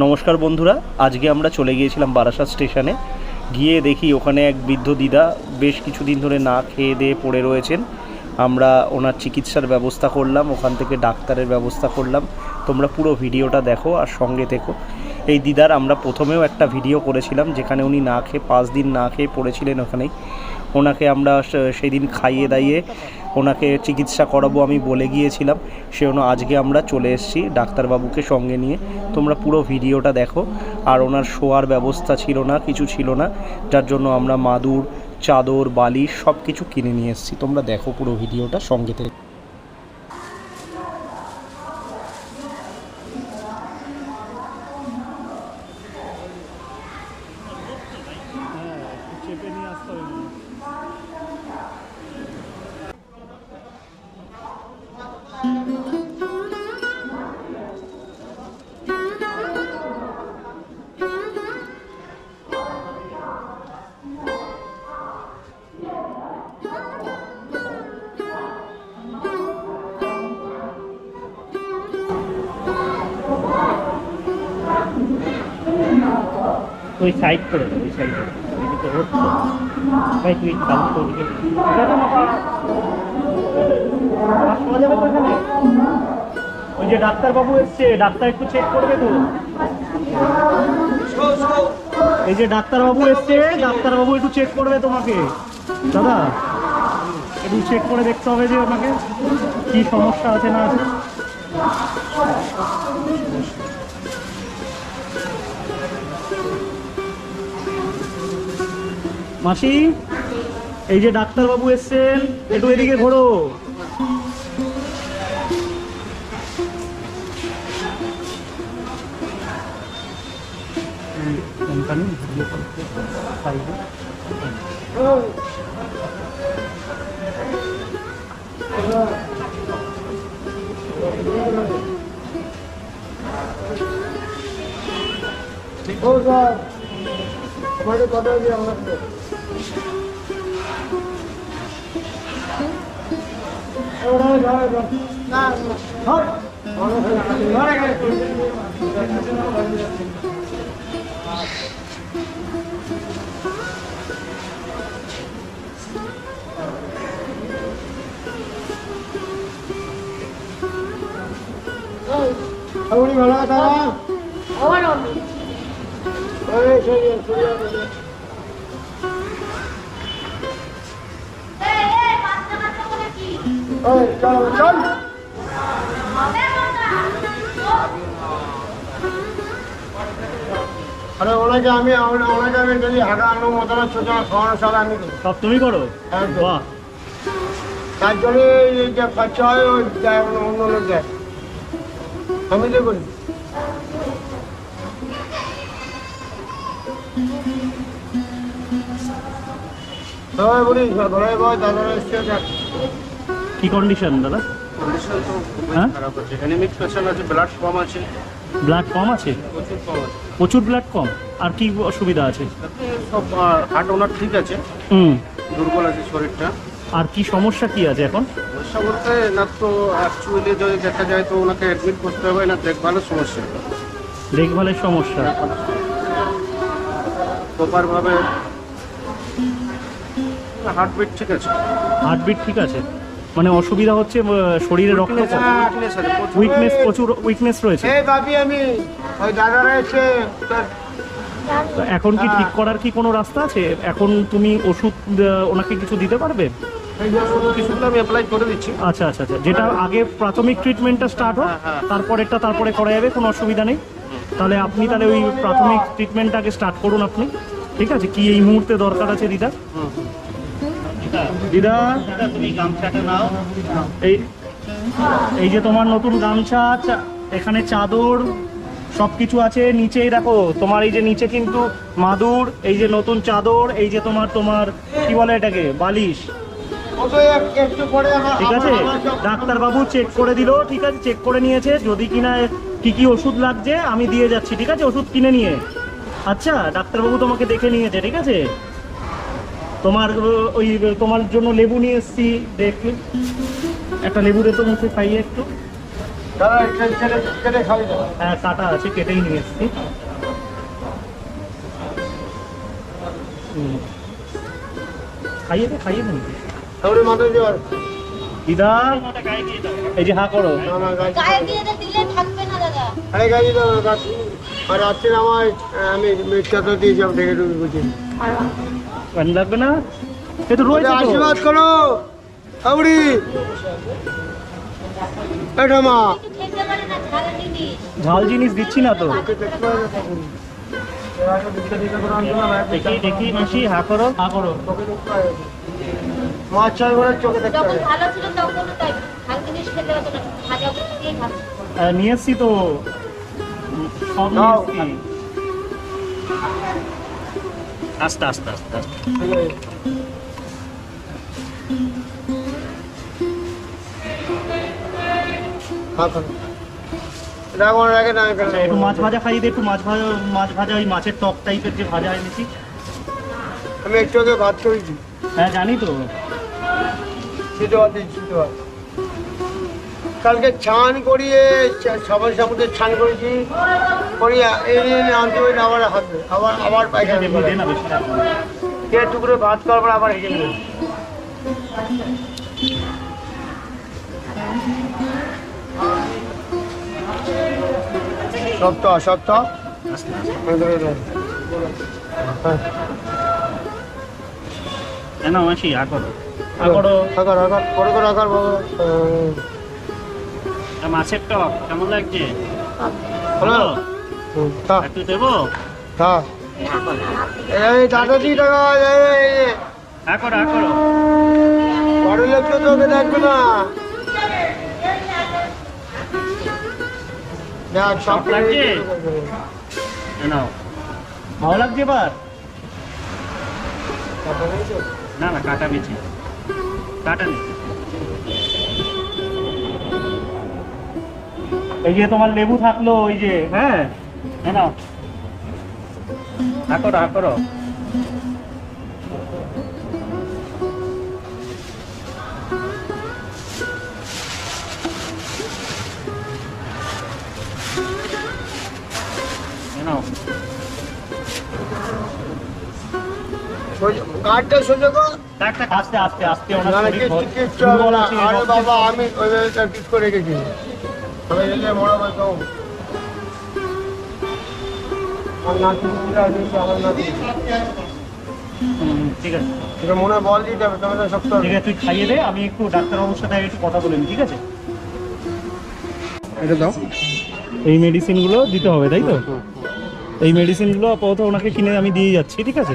নমস্কার বন্ধুরা, আজকে আমরা চলে গিয়েছিলাম বারাসাত স্টেশনে। গিয়ে দেখি ওখানে এক বৃদ্ধ দিদা বেশ কিছুদিন ধরে না খেয়ে দিয়ে পড়ে রয়েছেন। আমরা ওনার চিকিৎসার ব্যবস্থা করলাম, ওখান থেকে ডাক্তারের ব্যবস্থা করলাম। তোমরা পুরো ভিডিওটা দেখো আর সঙ্গে থেকো। এই দিদার, আমরা প্রথমেও একটা ভিডিও করেছিলাম যেখানে উনি না খেয়ে, পাঁচ দিন না খেয়ে পড়েছিলেন ওখানেই। ওনাকে আমরা সেদিন খাইয়ে দাইয়ে ওনাকে চিকিৎসা করাবো আমি বলে গিয়েছিলাম। সেজন্য আজকে আমরা চলে এসেছি ডাক্তারবাবুকে সঙ্গে নিয়ে। তোমরা পুরো ভিডিওটা দেখো। আর ওনার শোয়ার ব্যবস্থা ছিল না, কিছু ছিল না। যার জন্য আমরা মাদুর, চাদর, বালিশ সব কিছু কিনে নিয়ে এসেছি। তোমরা দেখো পুরো ভিডিওটা সঙ্গে থেকে। ওই সাইড করে ওই সাইডে ভাই, তুই ওই যে ডাক্তারবাবু এসছে, ডাক্তার একটু চেক করবে তো। এই যে ডাক্তারবাবু এসছে, ডাক্তারবাবু একটু চেক করবে তোমাকে। দাদা, একটু চেক করে দেখতে হবে যে আমাকে কি সমস্যা আছে না আছে। মাসি এই যে ডাক্তারবাবু এসছেন একটু এদিকে ঘোরো। করতে সাইডে উনি ভালো আছে আমার অনেক ওই সরিয়ে সরিয়ে ওনাকে আমি ওনা- ওনাকে আমি যদি হাঁটা মতন ছোটো খাওয়ানো সব আমি করি। সব তুমি করো? একদম। বাহ। তার জন্য এই যে খরচা হয় ওই অন্য লোক যায় আমি তো করি? সবাই বলি ঘরে বয় দাদা এসছে দেখ। কি কন্ডিশন দাদা? কন্ডিশন তো হ্যাঁ? খারাপ আছে। অ্যানিমিক পেশেন্ট আছে ব্লাড কম আছে। ব্লাড কম আছে? প্রচুর কম আছে। প্রচুর ব্লাড কম আর কি অসুবিধা আছে? সব হার্ট ওনার ঠিক আছে। হুম। দুর্বল আছে শরীরটা। আর কি সমস্যা কি আছে এখন? সমস্যা বলতে না তো অ্যাকচুয়ালি যদি দেখা যায় তো ওনাকে অ্যাডমিট করতে হবে না দেখভালের সমস্যা। দেখভালের সমস্যা? প্রপারভাবে হার্টবিট ঠিক আছে। হার্টবিট ঠিক আছে? মানে অসুবিধা হচ্ছে শরীরে রক্ত উইকনেস প্রচুর। উইকনেস প্রচুর উইকনেস রয়েছে। এখন কি ঠিক করার কি কোনো রাস্তা আছে? এখন তুমি ওষুধ ওনাকে কিছু দিতে পারবে? আচ্ছা আচ্ছা আচ্ছা। যেটা আগে প্রাথমিক ট্রিটমেন্টটা স্টার্ট হোক হ্যাঁ, হ্যাঁ। তারপরেরটা তারপরে করা যাবে কোনো অসুবিধা নেই। তাহলে আপনি তাহলে ওই প্রাথমিক ট্রিটমেন্টটা আগে স্টার্ট করুন আপনি। ঠিক আছে? কি এই মুহূর্তে দরকার আছে দিদা। দিদা। তুমি গামছাটা নাও। এই এই যে তোমার নতুন গামছা এখানে চাদর সব কিছু আছে নিচেই দেখো তোমার এই যে নিচে কিন্তু মাদুর এই যে নতুন চাদর এই যে তোমার তোমার কি বলে এটাকে বালিশ। ঠিক আছে? ডাক্তারবাবু চেক করে দিল ঠিক আছে? চেক করে নিয়েছে যদি কিনা কি কি ওষুধ লাগছে আমি দিয়ে যাচ্ছি ঠিক আছে? ওষুধ কিনে নিয়ে। আচ্ছা ডাক্তারবাবু তোমাকে দেখে নিয়েছে ঠিক আছে? তোমার ওই তোমার জন্য লেবু নিয়ে এসেছি দেখি। একটা লেবু তো মুখে খাইয়ে একটু। হ্যাঁ কাটা আছে কেটেই নিয়ে এসেছি। হুম। খাইয়ে দে খাইয়ে দিদা এই যে হা করো। আমার গাছ গায়ে দিয়ে দে, দিলে থাকবে না দাদা। আরে গাছ দাদা আর রাত্রে আমার আমি দিয়েছি আমি ঢেকে ঢুকে বুঝি। পানি লাগবে না এ তো রয়েছে আশীর্বাদ করো আবড়ি এটা মা ঝাল জিনিস দিচ্ছি না তো দেখি দেখি মাসি হা করো হা করো মাছ চাই বলে চোখে দেখতে ভালো ছিল তখন তাই। ঝাল জিনিস খেতে হতো না। ভাজা দিয়ে ভালো নিয়ে এসছি তো। সব নিয়ে এসছি আস্তে আস্তে আস্তে আস্তে। আচ্ছা, একটু মাছ ভাজা খাইয়ে দে একটু মাছ ভাজা মাছ ভাজা ওই মাছের টক টাইপের যে ভাজা এনেছি আমি একটু আগে ভাত করেছি। হ্যাঁ জানি তো। সিদ্ধ কালকে ছান করিয়ে সবাই সাপুতে ছান করেছি করিয়া এই নিয়ে আনতে পারি আবার হাতে আবার আবার পায়খানা এমনি দে না বেশি রাখব না। কে টুকরো ভাত করবার আবার হেঁটে নেবে হ্যাঁ এ না মাসি করো আকার আকার মাছের টক কেমন লাগছে? হ্যালো। খা একটু দেবো? এই দাদা দি টাকা করো করো। বড় লোক তো তোকে দেখবে না। দেখ সব সব লাগছে? নাও। ভালো লাগছে এবার? না না কাটা বেছে কাটা নেই এই যে তোমার লেবু থাকল ওই যে হ্যাঁ? হ্যাঁ নাও। হা করো হা করো এ নাও। কাঠটা সোজা কর। টাক টাক আস্তে আস্তে আস্তে ওনার শরীর না। আরে রক্তের- বাবা আমি ওইভাবে প্র্যাকটিস করে রেখেছি। ঠিক আছে। এটা মনে বল দিতে হবে তোমার শক্ত ঠিক আছে তুই খাইয়ে দে আমি একটু ডাক্তারবাবুর সাথে একটু কথা বলে নিই ঠিক আছে? এটা দাও। এই মেডিসিনগুলো দিতে হবে তাই তো? এই মেডিসিনগুলো আপাতত ওনাকে কিনে আমি দিয়ে যাচ্ছি ঠিক আছে?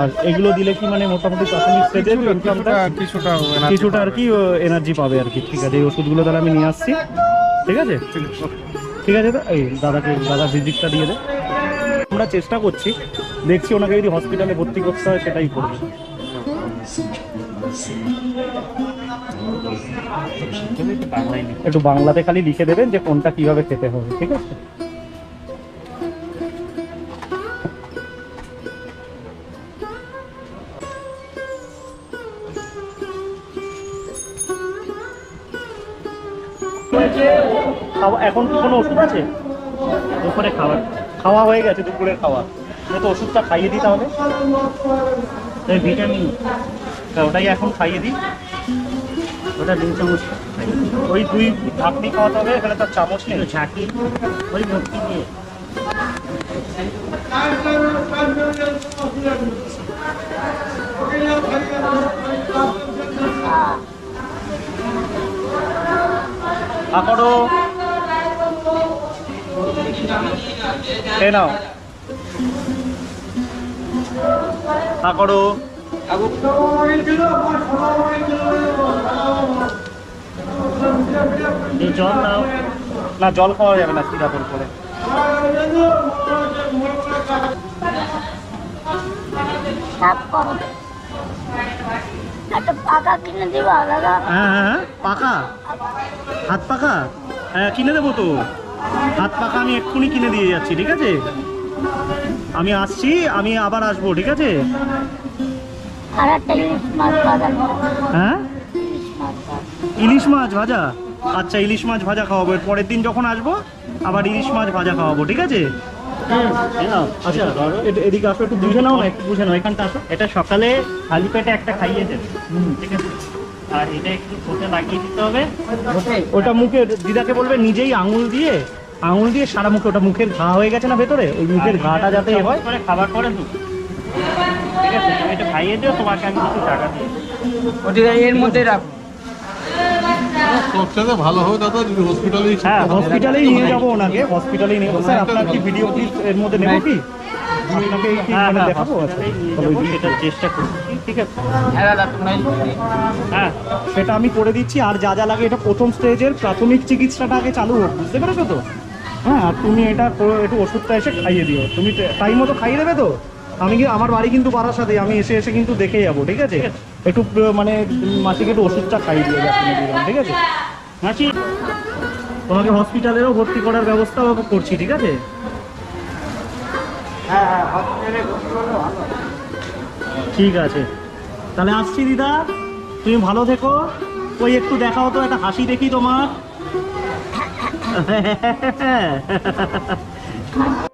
আর এগুলো দিলে কি মানে মোটামুটি প্রাথমিক স্টেজে কিছুটা কিছুটা কিছুটা আর কি এনার্জি পাবে আর কি ঠিক আছে? এই ওষুধগুলো তাহলে আমি নিয়ে আসছি। ঠিক আছে? ঠিক আছে, এই দাদাকে দাদা ভিজিটটা দিয়ে দে। আমরা চেষ্টা করছি। দেখছি ওনাকে যদি হসপিটালে ভর্তি করতে হয়, সেটাই করব। একটু বাংলাতে খালি লিখে দেবেন যে কোনটা কীভাবে খেতে হবে, ঠিক আছে? খাওয়া এখন কি কোনো ওষুধ আছে? দুপুরে খাওয়া খাওয়া হয়ে গেছে দুপুরের খাওয়া। তো ওষুধটা খাইয়ে দিই তাহলে। ভিটামিন ওটাই এখন খাইয়ে দিই। ওটা তিন চামচ ওই দুই ঢাকনি খাওয়াতে হবে এখানে তার চামচ নেই। ঝাঁকি। ওই ভর্তি দিয়ে। হা খেয়ে নাও। হা করো। জল নাও। না জল খাওয়া যাবে না সিরাপের করে হ্যাঁ হ্যাঁ হ্যাঁ পাকা। হাত পাকা? হ্যাঁ কিনে দেবো তো। হাত পাকা আমি এক্ষুনি কিনে দিয়ে যাচ্ছি ঠিক আছে? আমি আসছি আমি আবার আসব ঠিক আছে? হ্যাঁ? ইলিশ মাছ বাজার ইলিশ মাছ ভাজা? আচ্ছা ইলিশ মাছ ভাজা খাওয়াবো এর পরের দিন যখন আসব আবার ইলিশ মাছ ভাজা খাওয়াবো ঠিক আছে? আচ্ছা এদিকে আসো একটু বুঝে নাও না একটু বুঝে নাও এখানটা আসো। এটা সকালে খালি পেটে একটা খাইয়ে দেবে ঠিক আছে? আর এটা একটু ঠোঁটে লাগিয়ে দিতে হবে। ওটা মুখে দিদাকে বলবে নিজেই আঙুল দিয়ে আঙুল দিয়ে সারা মুখে ওটা মুখের ঘা হয়ে গেছে না ভেতরে? ওই মুখের ঘাটা যাতে এ হয়। করে খাবার পরে দু ঠিক আছে তুমি এটা খাইয়ে দিও তোমাকে আমি কিছু টাকা দিই। ওটা এর মধ্যে রাখো। সবচেয়ে ভালো হবে দাদা যদি হসপিটালে হ্যাঁ হসপিটালেই নিয়ে যাব ওনাকে। হসপিটালেই নিয়ে স্যার আপনার কি ভিডিও ক্লিপ এর মধ্যে নেব কি? আপনাকে কি হ্যাঁ মানে হ্যাঁ দেখাবো? আচ্ছা চেষ্টা করছি ঠিক আছে? হ্যাঁ সেটা আমি করে দিচ্ছি আর যা যা লাগে এটা প্রথম স্টেজের প্রাথমিক চিকিৎসাটা আগে চালু হোক বুঝতে পেরেছ তো? হ্যাঁ আর তুমি এটা একটু ওষুধটা এসে খাইয়ে দিও। তুমি টাইম মতো খাইয়ে দেবে তো? আমি কি আমার বাড়ি কিন্তু পাড়ার সাথে আমি এসে এসে কিন্তু দেখে যাব ঠিক আছে? একটু মানে মাসিকে একটু ওষুধটা খাইয়ে দিও যাতে ঠিক আছে? মাসি? তোমাকে হসপিটালেরও ভর্তি করার ব্যবস্থা করছি ঠিক আছে? ঠিক আছে। তাহলে আসছি দিদা। তুমি ভালো থেকো। ওই একটু দেখা হতো একটা হাসি দেখি তোমার।